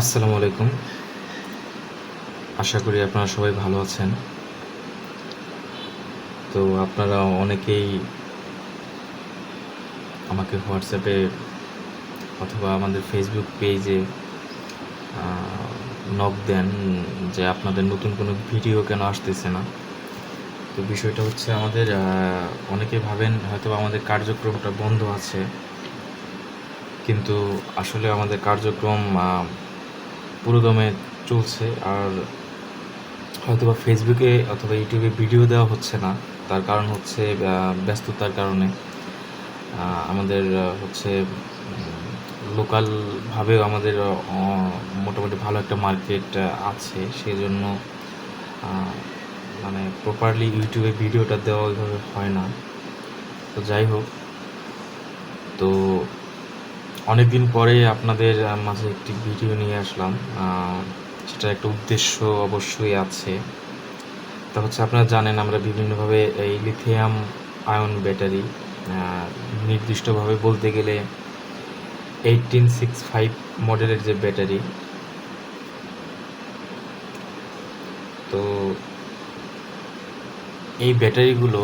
আসসালামু আলাইকুম। আশা করি আপনারা সবাই ভালো আছেন। তো আপনারা অনেকেই আমাকে হোয়াটসঅ্যাপে অথবা আমাদের ফেসবুক পেজে নক দেন যে আপনাদের নতুন কোনো ভিডিও কেন আসতেছে না। তো বিষয়টা হচ্ছে আমাদের অনেকে ভাবেন হয়তো আমাদের কার্যক্রমটা বন্ধ আছে। কিন্তু আসলে আমাদের কার্যক্রম পুরোদমে চলছে, আর হয়তোবা ফেসবুকে অথবা ইউটিউবে ভিডিও দেওয়া হচ্ছে না। তার কারণ হচ্ছে ব্যস্ততার কারণে। আমাদের হচ্ছে লোকালভাবেও আমাদের মোটামুটি ভালো একটা মার্কেট আছে। সেই জন্য মানে প্রপারলি ইউটিউবে ভিডিওটা দেওয়া ওইভাবে হয় না। তো যাই হোক, তো অনেক দিন পরে আপনাদের মাঝে একটি ভিডিও নিয়ে আসলাম। সেটার একটা উদ্দেশ্য অবশ্যই আছে। তা হচ্ছে আপনারা জানেন, আমরা বিভিন্নভাবে এই লিথিয়াম আয়ন ব্যাটারি নির্দিষ্টভাবে বলতে গেলে এইটিন সিক্স ফাইভ মডেলের যে ব্যাটারি তো এই ব্যাটারিগুলো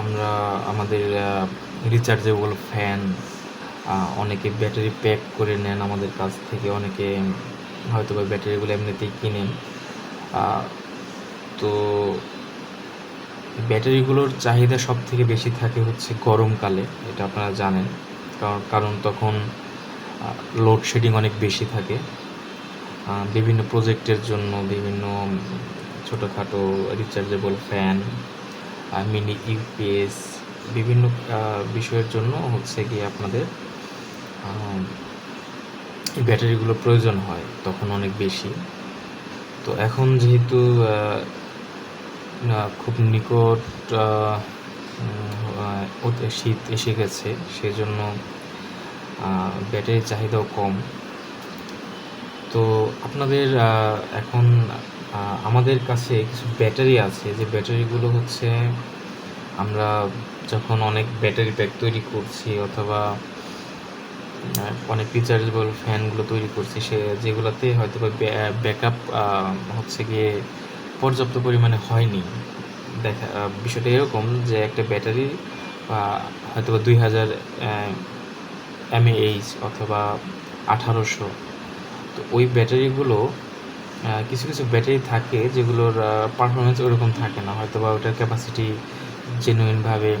আমরা আমাদের রিচার্জেবল ফ্যান অনেকে ব্যাটারি প্যাক করে নেন আমাদের কাছ থেকে, অনেকে হয়তো বা ব্যাটারিগুলো এমনিতেই কিনেন। তো ব্যাটারিগুলোর চাহিদা সব থেকে বেশি থাকে হচ্ছে গরমকালে, এটা আপনারা জানেন। কারণ কারণ তখন লোডশেডিং অনেক বেশি থাকে। বিভিন্ন প্রজেক্টের জন্য বিভিন্ন ছোটোখাটো রিচার্জেবল ফ্যান মিনি ইউপিএস বিভিন্ন বিষয়ের জন্য হচ্ছে কি আপনাদের ব্যাটারিগুলো প্রয়োজন হয়, তখন অনেক বেশি। তো এখন যেহেতু খুব নিকট শীত এসে গেছে, সেজন্য ব্যাটারির চাহিদাও কম। তো আপনাদের এখন আমাদের কাছে কিছু ব্যাটারি আছে, যে ব্যাটারিগুলো হচ্ছে আমরা যখন অনেক ব্যাটারি প্যাক তৈরি করছি, অথবা অনেক রিচার্জেবল ফ্যানগুলো তৈরি করছি। সে যেগুলোতে হয়তো ব্যাকআপ হচ্ছে গিয়ে পর্যাপ্ত পরিমাণে হয়নি। দেখা বিষয়টা এরকম যে একটা ব্যাটারি হয়তো দুই হাজার এমএএইচ অথবা আঠারোশো। তো ওই ব্যাটারিগুলো কিছু কিছু ব্যাটারি থাকে যেগুলোর পারফরমেন্স ওরকম থাকে না। হয়তো বা ওটার ক্যাপাসিটি জেনুইনভাবে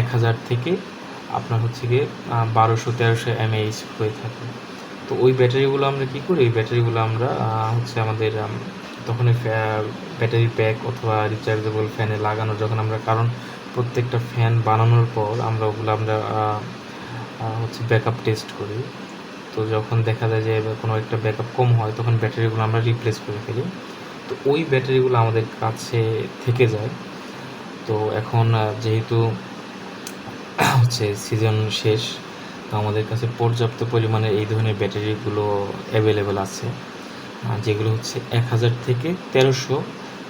এক হাজার থেকে আপনার হচ্ছে গিয়ে বারোশো তেরোশো এমএইচ হয়ে থাকে। তো ওই ব্যাটারিগুলো আমরা কী করি? এই ব্যাটারিগুলো আমরা হচ্ছে আমাদের আম, তখন ওই ব্যাটারি প্যাক অথবা রিচার্জেবল ফ্যানে লাগানো যখন আমরা কারণ প্রত্যেকটা ফ্যান বানানোর পর আমরা ওগুলো আমরা হচ্ছে ব্যাকআপ টেস্ট করি। তো যখন দেখা যায় যে কোনো একটা ব্যাকআপ কম হয় তখন ব্যাটারিগুলো আমরা রিপ্লেস করে ফেলি। তো ওই ব্যাটারিগুলো আমাদের কাছে থেকে যায়। তো এখন যেহেতু হচ্ছে সিজন শেষ, তো আমাদের কাছে পর্যাপ্ত পরিমাণে এই ধরনের ব্যাটারিগুলো অ্যাভেলেবেল আছে। যেগুলো হচ্ছে এক হাজার থেকে তেরোশো,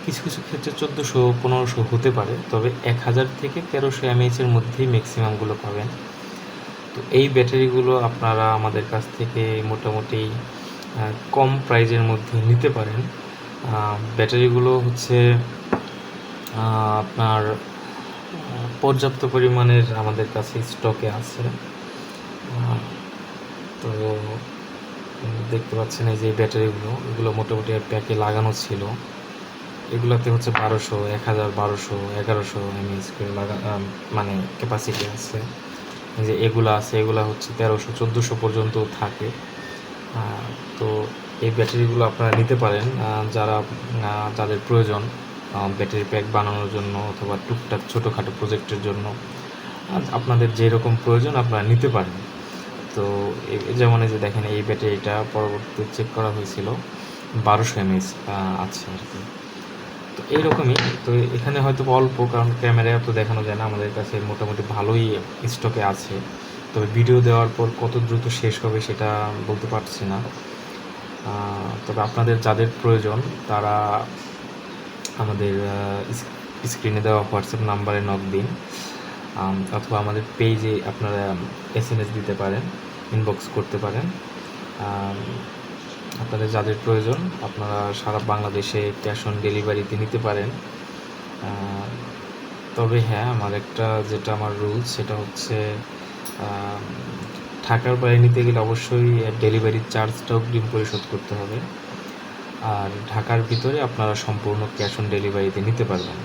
কিছু কিছু ক্ষেত্রে চোদ্দোশো, পনেরোশো হতে পারে, তবে এক হাজার থেকে তেরোশো এমএইচের মধ্যেই ম্যাক্সিমামগুলো পাবেন। তো এই ব্যাটারিগুলো আপনারা আমাদের কাছ থেকে মোটামুটি কম প্রাইজের মধ্যে নিতে পারেন। ব্যাটারিগুলো হচ্ছে আপনার পর্যাপ্ত পরিমাণের আমাদের কাছে স্টকে আছে। তো দেখতে পাচ্ছেন এই যে ব্যাটারিগুলো, এগুলো মোটামুটি প্যাকে লাগানো ছিল। এগুলোতে হচ্ছে বারোশো, এক হাজার বারোশো, এগারোশো এমএইচ করে লাগা মানে ক্যাপাসিটি আছে। যে এগুলো আছে, এগুলো হচ্ছে তেরোশো, চোদ্দোশো পর্যন্ত থাকে। তো এই ব্যাটারিগুলো আপনারা নিতে পারেন যারা যাদের প্রয়োজন। ব্যাটারি প্যাক বানানোর জন্য অথবা টুকটাক ছোটোখাটো প্রজেক্টের জন্য। আপনাদের যেরকম প্রয়োজন, আপনারা নিতে পারেন। তো যেমন এই যে দেখেন, এই ব্যাটারিটা পরবর্তীতে চেক করা হয়েছিল বারোশো এমএস আছে আর কি। তো এইরকমই, তো এখানে হয়তো অল্প, কারণ ক্যামেরায় তো দেখানো যায় না। আমাদের কাছে মোটামুটি ভালোই স্টকে আছে। তবে ভিডিও দেওয়ার পর কত দ্রুত শেষ হবে সেটা বলতে পারছি না। তবে আপনাদের যাদের প্রয়োজন, তারা আমাদের স্ক্রিনে দেওয়া হোয়াটসঅ্যাপ নাম্বারে নক দিন। অথবা আমাদের পেজে আপনারা এস এম এস দিতে পারেন ইনবক্স করতে পারেন। আপনাদের যাদের প্রয়োজন, আপনারা সারা বাংলাদেশে ক্যাশ অন ডেলিভারিতে নিতে পারেন। তবে হ্যাঁ আমার একটা যেটা আমার রুলস সেটা হচ্ছে ঢাকার বাইরে নিতে গেলে অবশ্যই ডেলিভারি চার্জটাও অগ্রিম পরিশোধ করতে হবে। আর ঢাকার ভিতরে আপনারা সম্পূর্ণ ক্যাশ অন ডেলিভারিতে নিতে পারবেন।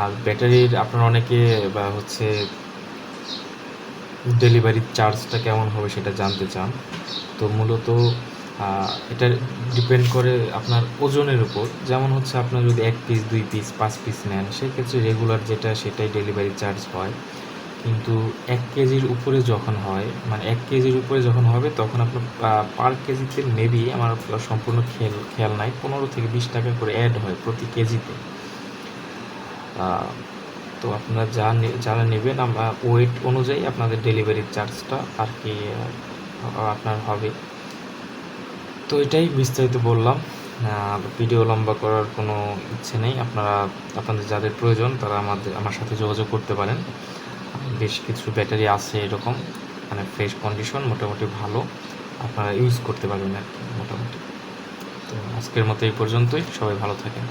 আর ব্যাটারির আপনারা অনেকে বা হচ্ছে ডেলিভারির চার্জটা কেমন হবে সেটা জানতে চান। তো মূলত এটা ডিপেন্ড করে আপনার ওজনের উপর। যেমন হচ্ছে আপনার যদি এক পিস দুই পিস পাঁচ পিস নেন, সেক্ষেত্রে রেগুলার যেটা সেটাই ডেলিভারি চার্জ হয়। কিন্তু এক কেজির উপরে যখন হয় মানে এক কেজির উপরে যখন হবে, তখন আপনার পার কেজিতে মেবি আমার সম্পূর্ণ খেয়াল খেয়াল নাই, পনেরো থেকে বিশ টাকা করে অ্যাড হয় প্রতি কেজিতে। তো আপনারা যা যারা নেবেন, আমরা ওয়েট অনুযায়ী আপনাদের ডেলিভারি চার্জটা আর কি আপনার হবে। তো এটাই বিস্তারিত বললাম। ভিডিও লম্বা করার কোনো ইচ্ছে নেই। আপনারা, আপনাদের যাদের প্রয়োজন, তারা আমাদের, আমার সাথে যোগাযোগ করতে পারেন। বেশ কিছু ব্যাটারি আছে এরকম মানে ফ্রেশ কন্ডিশন মোটামুটি ভালো। আপনারা ইউজ করতে পারবেন আর কি, মোটামুটি। তো আজকের মতো এই পর্যন্তই, সবাই ভালো থাকেন।